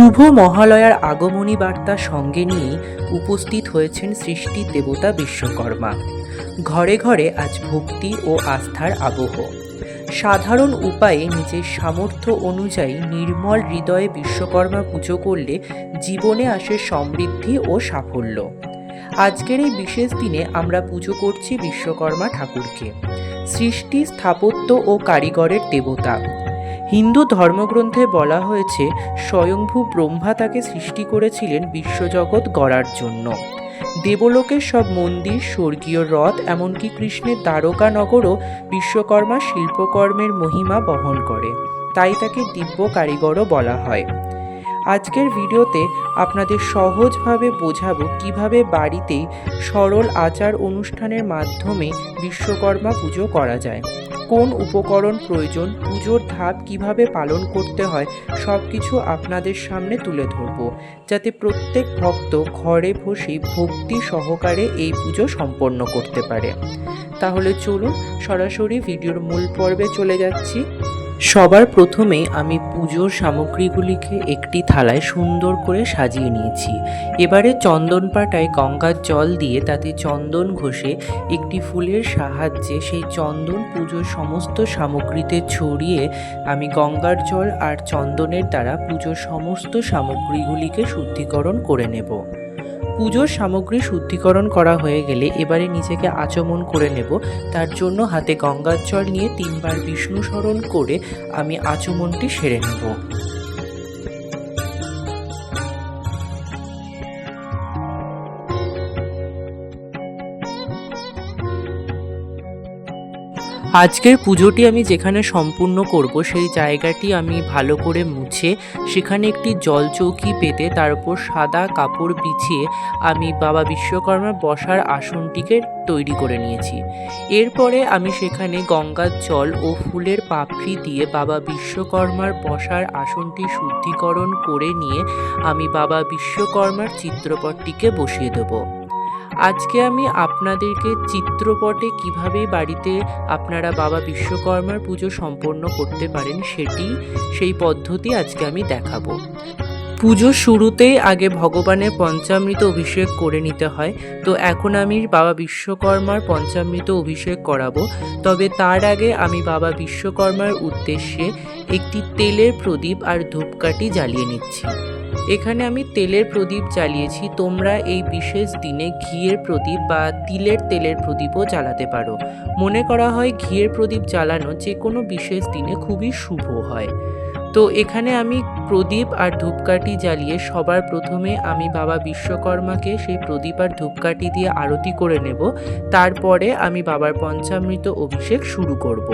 শুভ মহালয়ার আগমনী বার্তা সঙ্গে নিয়ে উপস্থিত হয়েছেন সৃষ্টির দেবতা বিশ্বকর্মা। ঘরে ঘরে আজ ভক্তি ও আস্থার আবহ। সাধারণ উপায়ে নিজের সামর্থ্য অনুযায়ী নির্মল হৃদয়ে বিশ্বকর্মা পুজো করলে জীবনে আসে সমৃদ্ধি ও সাফল্য। আজকের এই বিশেষ দিনে আমরা পুজো করছি বিশ্বকর্মা ঠাকুরকে। সৃষ্টি স্থাপত্য ও কারিগরের দেবতা। হিন্দু ধর্মগ্রন্থে বলা হয়েছে, স্বয়ংভূ ব্রহ্মা তাকে সৃষ্টি করেছিলেন বিশ্বজগৎ গড়ার জন্য। দেবলোকের সব মন্দির, স্বর্গীয় রথ, এমনকি কৃষ্ণের দ্বারকা নগরও বিশ্বকর্মা শিল্পকর্মের মহিমা বহন করে। তাই তাকে দিব্য কারিগরও বলা হয়। আজকের ভিডিওতে আপনাদের সহজভাবে বোঝাবো কীভাবে বাড়িতেই সরল আচার অনুষ্ঠানের মাধ্যমে বিশ্বকর্মা পুজো করা যায়। কোন উপকরণ প্রয়োজন, পুজোর ধাপ কীভাবে পালন করতে হয় সব কিছু আপনাদের সামনে তুলে ধরব। যাতে প্রত্যেক ভক্ত ঘরে বসেই ভক্তি সহকারে এই পুজো সম্পন্ন করতে পারে। তাহলে চলুন সরাসরি ভিডিওর মূল পর্বে চলে যাচ্ছি। সবার প্রথমে আমি পুজোর সামগ্রীগুলিকে একটি থালায় সুন্দর করে সাজিয়ে নিয়েছি। এবারে চন্দন পাটায় গঙ্গার জল দিয়ে তাতে চন্দন ঘষে একটি ফুলের সাহায্যে সেই চন্দন পুজোর সমস্ত সামগ্রীতে ছড়িয়ে আমি গঙ্গার জল আর চন্দনের দ্বারা পুজোর সমস্ত সামগ্রীগুলিকে শুদ্ধিকরণ করে নেব। পুজোর সামগ্রী শুদ্ধিকরণ করা হয়ে গেলে এবারে নিজেকে আচমন করে নেব। তার জন্য হাতে গঙ্গার জল নিয়ে তিনবার বিষ্ণু স্মরণ করে আমি আচমনটি সেরে নেব। আজকের পুজোটি আমি যেখানে সম্পূর্ণ করব, সেই জায়গাটি আমি ভালো করে মুছে, সেখানে একটি জল চৌকি পেতে তার উপর সাদা কাপড় বিছিয়ে আমি বাবা বিশ্বকর্মার বসার আসনটিকে তৈরি করে নিয়েছি। এরপরে আমি সেখানে গঙ্গার জল ও ফুলের পাপড়ি দিয়ে বাবা বিশ্বকর্মার বসার আসনটি শুদ্ধিকরণ করে নিয়ে আমি বাবা বিশ্বকর্মার চিত্রপটটিকে বসিয়ে দেবো। আজকে আমি আপনাদেরকে চিত্রপটে কীভাবে বাড়িতে আপনারা বাবা বিশ্বকর্মার পুজো সম্পন্ন করতে পারেন সেটি, সেই পদ্ধতি আজকে আমি দেখাবো। পুজোর শুরুতেই আগে ভগবানের পঞ্চামৃত অভিষেক করে নিতে হয়। তো এখন আমি বাবা বিশ্বকর্মার পঞ্চামৃত অভিষেক করাবো। তবে তার আগে আমি বাবা বিশ্বকর্মার উদ্দেশ্যে একটি তেলের প্রদীপ আর ধূপকাঠি জ্বালিয়ে নিচ্ছি। এখানে আমি তেলের প্রদীপ জ্বালিয়েছি। তোমরা এই বিশেষ দিনে ঘিয়ের প্রদীপ বা তিলের তেলের প্রদীপও জ্বালাতে পারো। মনে করা হয় ঘিয়ের প্রদীপ জ্বালানো যে কোনো বিশেষ দিনে খুবই শুভ হয়। তো এখানে আমি প্রদীপ আর ধূপকাঠি জ্বালিয়ে সবার প্রথমে আমি বাবা বিশ্বকর্মাকে সেই প্রদীপ আর ধূপকাঠি দিয়ে আরতি করে নেব। তারপরে আমি বাবার পঞ্চামৃত অভিষেক শুরু করব।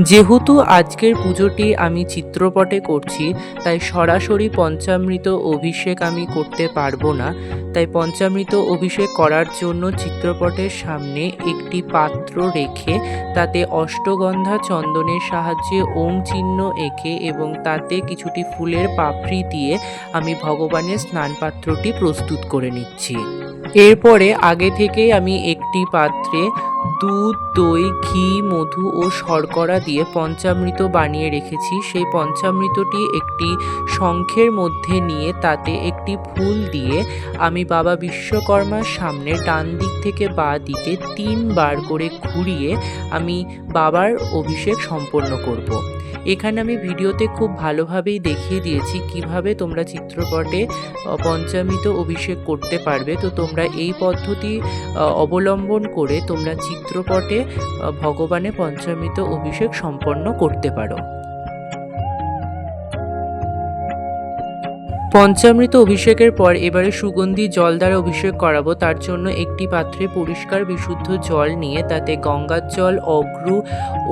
যেহেতু আজকের পুজোটি আমি চিত্রপটে করছি, তাই সরাসরি পঞ্চামৃত অভিষেক আমি করতে পারব না। তাই পঞ্চামৃত অভিষেক করার জন্য চিত্রপটের সামনে একটি পাত্র রেখে তাতে অষ্টগন্ধা চন্দনের সাহায্যে ওম চিহ্ন এঁকে এবং তাতে কিছুটি ফুলের পাপড়ি দিয়ে আমি ভগবানের স্নান পাত্রটি প্রস্তুত করে নিচ্ছি। এরপরে আগে থেকেই আমি একটি পাত্রে দুধ, দই, ঘি, মধু ও শর্করা দিয়ে পঞ্চামৃত বানিয়ে রেখেছি। সেই পঞ্চামৃতটি একটি শঙ্খের মধ্যে নিয়ে তাতে একটি ফুল দিয়ে আমি বাবা বিশ্বকর্মার সামনে ডান দিক থেকে বা দিকে তিনবার করে ঘুরিয়ে আমি বাবার অভিষেক সম্পন্ন করব। এখানে আমি ভিডিওতে খুব ভালোভাবেই দেখিয়ে দিয়েছি কীভাবে তোমরা চিত্রপটে পঞ্চামৃত অভিষেক করতে পারবে তো তোমরা এই পদ্ধতি অবলম্বন করে তোমরা চিত্রপটে ভগবানের পঞ্চামৃত অভিষেক সম্পন্ন করতে পারো পঞ্চামৃত অভিষেকের পর এবারে সুগন্ধি জল দ্বারা অভিষেক করাবো। তার জন্য একটি পাত্রে পরিষ্কার বিশুদ্ধ জল নিয়ে তাতে গঙ্গার জল, অগ্রু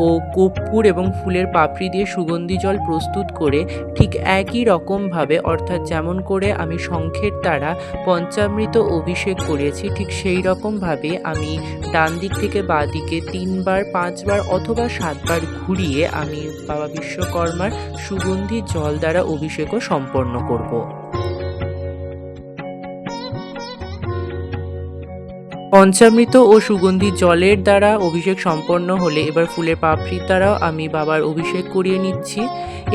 ও কর্পূর এবং ফুলের পাপড়ি দিয়ে সুগন্ধি জল প্রস্তুত করে ঠিক একই রকমভাবে, অর্থাৎ যেমন করে আমি শঙ্খের দ্বারা পঞ্চামৃত অভিষেক করেছি, ঠিক সেই রকমভাবে আমি ডান দিক থেকে বা দিকে তিনবার, পাঁচবার অথবা সাতবার ঘুরিয়ে আমি বাবা বিশ্বকর্মার সুগন্ধি জল দ্বারা অভিষেকও সম্পন্ন করব। পঞ্চামৃত ও সুগন্ধি জলের দ্বারা অভিষেক সম্পন্ন হলে এবার ফুলের পাপড়ির দ্বারাও আমি বাবার অভিষেক করিয়ে নিচ্ছি।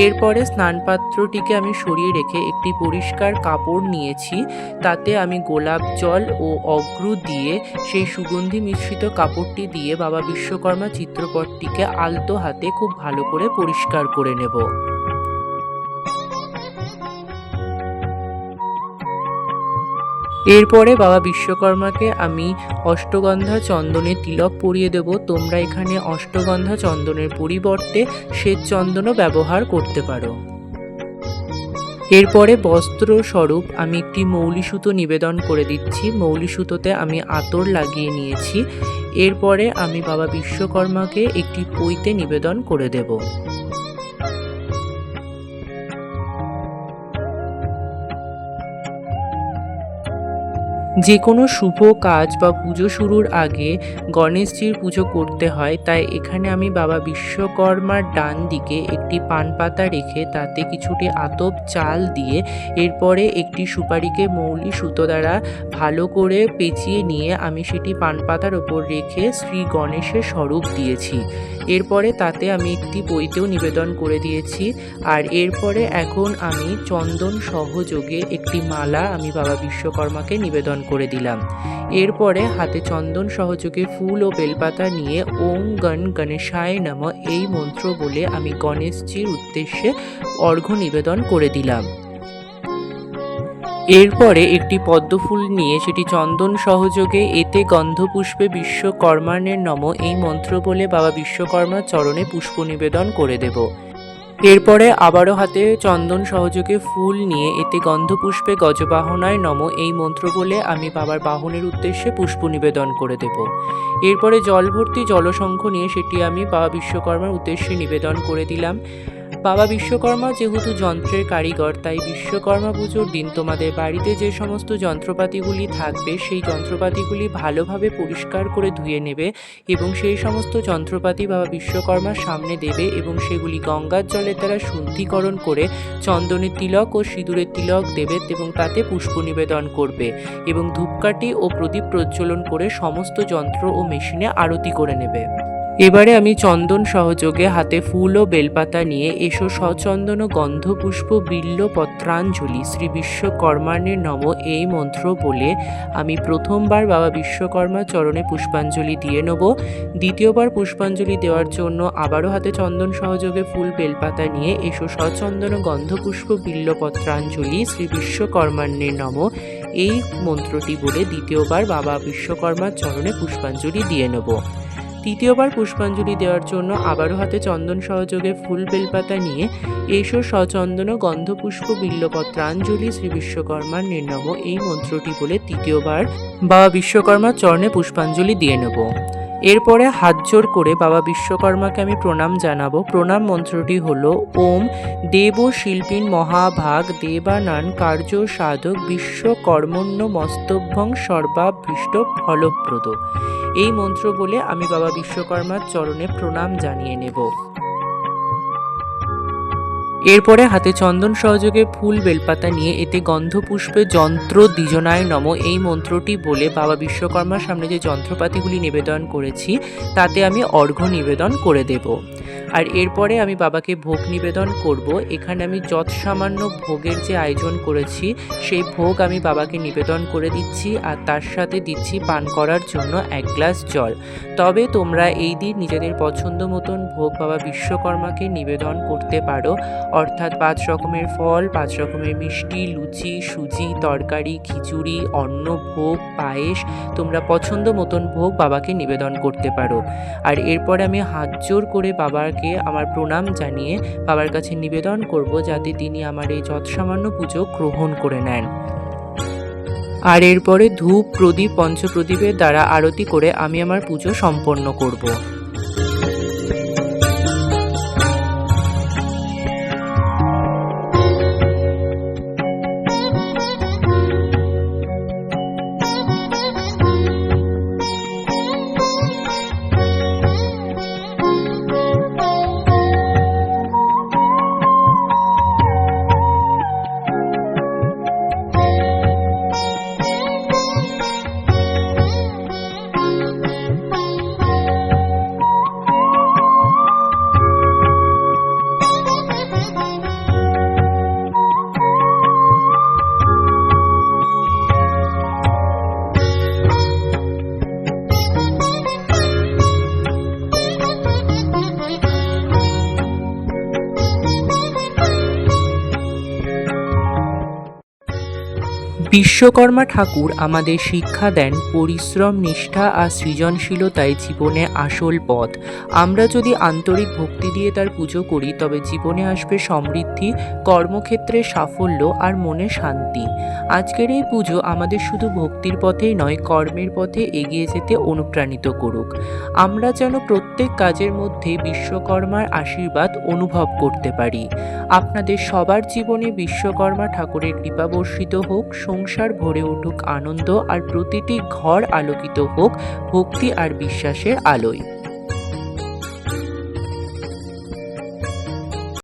এরপরে স্নানপাত্রটিকে আমি সরিয়ে রেখে একটি পরিষ্কার কাপড় নিয়েছি। তাতে আমি গোলাপ জল ও অগ্র দিয়ে সেই সুগন্ধি মিশ্রিত কাপড়টি দিয়ে বাবা বিশ্বকর্মা চিত্রপটটিকে আলতো হাতে খুব ভালো করে পরিষ্কার করে নেব। এরপরে বাবা বিশ্বকর্মাকে আমি অষ্টগন্ধা চন্দনের তিলক পরিয়ে দেব। তোমরা এখানে অষ্টগন্ধা চন্দনের পরিবর্তে শ্বেত চন্দনও ব্যবহার করতে পারো। এরপরে বস্ত্র স্বরূপ আমি একটি মৌলি সুতো নিবেদন করে দিচ্ছি। মৌলি সুতোতে আমি আতর লাগিয়ে নিয়েছি। এরপরে আমি বাবা বিশ্বকর্মাকে একটি পইতে নিবেদন করে দেবো। যে কোনো শুভ কাজ বা পুজো শুরুর আগে গণেশজির পুজো করতে হয়, তাই এখানে আমি বাবা বিশ্বকর্মার ডান দিকে একটি পান পাতা রেখে তাতে কিছুটি আতপ চাল দিয়ে এরপরে একটি সুপারিকে মৌলি সুতো দ্বারা ভালো করে পেঁচিয়ে নিয়ে আমি সেটি পান পাতার ওপর রেখে শ্রী গণেশের স্বরূপ দিয়েছি। এরপরে তাতে আমি একটি বইতেও নিবেদন করে দিয়েছি আর এরপরে এখন আমি চন্দন সহযোগে একটি মালা আমি বাবা বিশ্বকর্মাকে নিবেদন করে দিলাম। এরপরে হাতে চন্দন সহযোগে ফুল ও বেলপাতা নিয়ে ওং গণ গণেশায় নম এই মন্ত্র বলে আমি গণেশজির উদ্দেশ্যে অর্ঘ্য নিবেদন করে দিলাম। এরপরে একটি পদ্মফুল নিয়ে সেটি চন্দন সহযোগে এতে গন্ধপুষ্পে বিশ্বকর্মানের নম এই মন্ত্র বলে বাবা বিশ্বকর্মার চরণে পুষ্প নিবেদন করে দেব। এরপরে আবারও হাতে চন্দন সহযোগে ফুল নিয়ে এতে গন্ধপুষ্পে গজবাহনায় নম এই মন্ত্র বলে আমি বাবার বাহনের উদ্দেশ্যে পুষ্প নিবেদন করে দেব। এরপরে জলভর্তি জলসংখ্য নিয়ে সেটি আমি বাবা বিশ্বকর্মার উদ্দেশ্যে নিবেদন করে দিলাম। বাবা বিশ্বকর্মা যেহেতু যন্ত্রের কারিগর, তাই বিশ্বকর্মা পুজোর দিন তোমাদের বাড়িতে যে সমস্ত যন্ত্রপাতিগুলি থাকবে, সেই যন্ত্রপাতিগুলি ভালোভাবে পরিষ্কার করে ধুয়ে নেবে এবং সেই সমস্ত যন্ত্রপাতি বাবা বিশ্বকর্মার সামনে দেবে এবং সেগুলি গঙ্গার জলের দ্বারা শুদ্ধিকরণ করে চন্দনের তিলক ও সিঁদুরের তিলক দেবে এবং তাতে পুষ্প নিবেদন করবে এবং ধূপকাঠি ও প্রদীপ প্রজ্বলন করে সমস্ত যন্ত্র ও মেশিনে আরতি করে নেবে। এবারে আমি চন্দন সহযোগে হাতে ফুল ও বেলপাতা নিয়ে এসো সচন্দন গন্ধপুষ্প বিল্ল পত্রাঞ্জলি। শ্রী বিশ্বকর্মানের নম এই মন্ত্র বলে আমি প্রথমবার বাবা বিশ্বকর্মা চরণে পুষ্পাঞ্জলি দিয়ে নেব। দ্বিতীয়বার পুষ্পাঞ্জলি দেওয়ার জন্য আবারও হাতে চন্দন সহযোগে ফুল, বেলপাতা নিয়ে এসো সচন্দন গন্ধপুষ্প বিল্ল পত্রাঞ্জলি। শ্রী বিশ্বকর্মান্যের নম এই মন্ত্রটি বলে দ্বিতীয়বার বাবা বিশ্বকর্মার চরণে পুষ্পাঞ্জলি দিয়ে নেব। তৃতীয়বার পুষ্পাঞ্জলি দেওয়ার জন্য আবারও হাতে চন্দন সহযোগে ফুল বেলপাতা নিয়ে এসো সচন্দন গন্ধপুষ্প বিল্লপত্রাঞ্জলি শ্রী বিশ্বকর্মার নির্নম এই মন্ত্রটি বলে তৃতীয়বার বাবা বিশ্বকর্মার চরণে পুষ্পাঞ্জলি দিয়ে নেব। এরপরে হাত জোর করে বাবা বিশ্বকর্মাকে আমি প্রণাম জানাব। প্রণাম মন্ত্রটি হল, ওম দেব শিল্পীন মহাভাগ, দেবানান কার্য সাধক, বিশ্বকর্মণ্য মস্তভ্যং সর্বাভীষ্ট ফলপ্রদ। এই মন্ত্র বলে আমি বাবা বিশ্বকর্মার চরণে প্রণাম জানিয়ে নেব। এরপরে হাতে চন্দন সহযোগে ফুল বেলপাতা নিয়ে এতে গন্ধ গন্ধপুষ্পে যন্ত্র দ্বিজনায় নম এই মন্ত্রটি বলে বাবা বিশ্বকর্মার সামনে যে যন্ত্রপাতিগুলি নিবেদন করেছি, তাতে আমি অর্ঘ্য নিবেদন করে দেব। আর এরপরে আমি বাবাকে ভোগ নিবেদন করব। এখানে আমি যৎ সামান্য ভোগের যে আয়োজন করেছি, সেই ভোগ আমি বাবাকে নিবেদন করে দিচ্ছি আর তার সাথে দিচ্ছি পান করার জন্য এক গ্লাস জল। তবে তোমরা এই দিন নিজেদের পছন্দ মতন ভোগ বাবা বিশ্বকর্মাকে নিবেদন করতে পারো। অর্থাৎ পাঁচ রকমের ফল, পাঁচ রকমের মিষ্টি, লুচি, সুজি, তরকারি, খিচুড়ি, অন্ন, ভোগ, পায়েস, তোমরা পছন্দ মতন ভোগ বাবাকে নিবেদন করতে পারো। আর এরপরে আমি হাত জোর করে বাবাকে আমার প্রণাম জানিয়ে বাবার কাছে নিবেদন করব যাতে তিনি আমার এই যৎসামান্য পুজো গ্রহণ করে নেন। আর এরপরে ধূপ, প্রদীপ, পঞ্চপ্রদীপের দ্বারা আরতি করে আমি আমার পুজো সম্পন্ন করব। বিশ্বকর্মা ঠাকুর আমাদের শিক্ষা দেন, পরিশ্রম, নিষ্ঠা আর সৃজনশীলতাই জীবনে আসল পথ। আমরা যদি আন্তরিক ভক্তি দিয়ে তার পুজো করি, তবে জীবনে আসবে সমৃদ্ধি, কর্মক্ষেত্রে সাফল্য আর মনে শান্তি। আজকের এই পুজো আমাদের শুধু ভক্তির পথেই নয়, কর্মের পথে এগিয়ে যেতে অনুপ্রাণিত করুক। আমরা যেন প্রত্যেক কাজের মধ্যে বিশ্বকর্মার আশীর্বাদ অনুভব করতে পারি। আপনাদের সবার জীবনে বিশ্বকর্মা ঠাকুরের কৃপা বর্ষিত হোক সংসার ভরে উঠুক আনন্দ আর প্রতিটি ঘর আলোকিত হোক ভক্তি আর বিশ্বাসের আলোয়।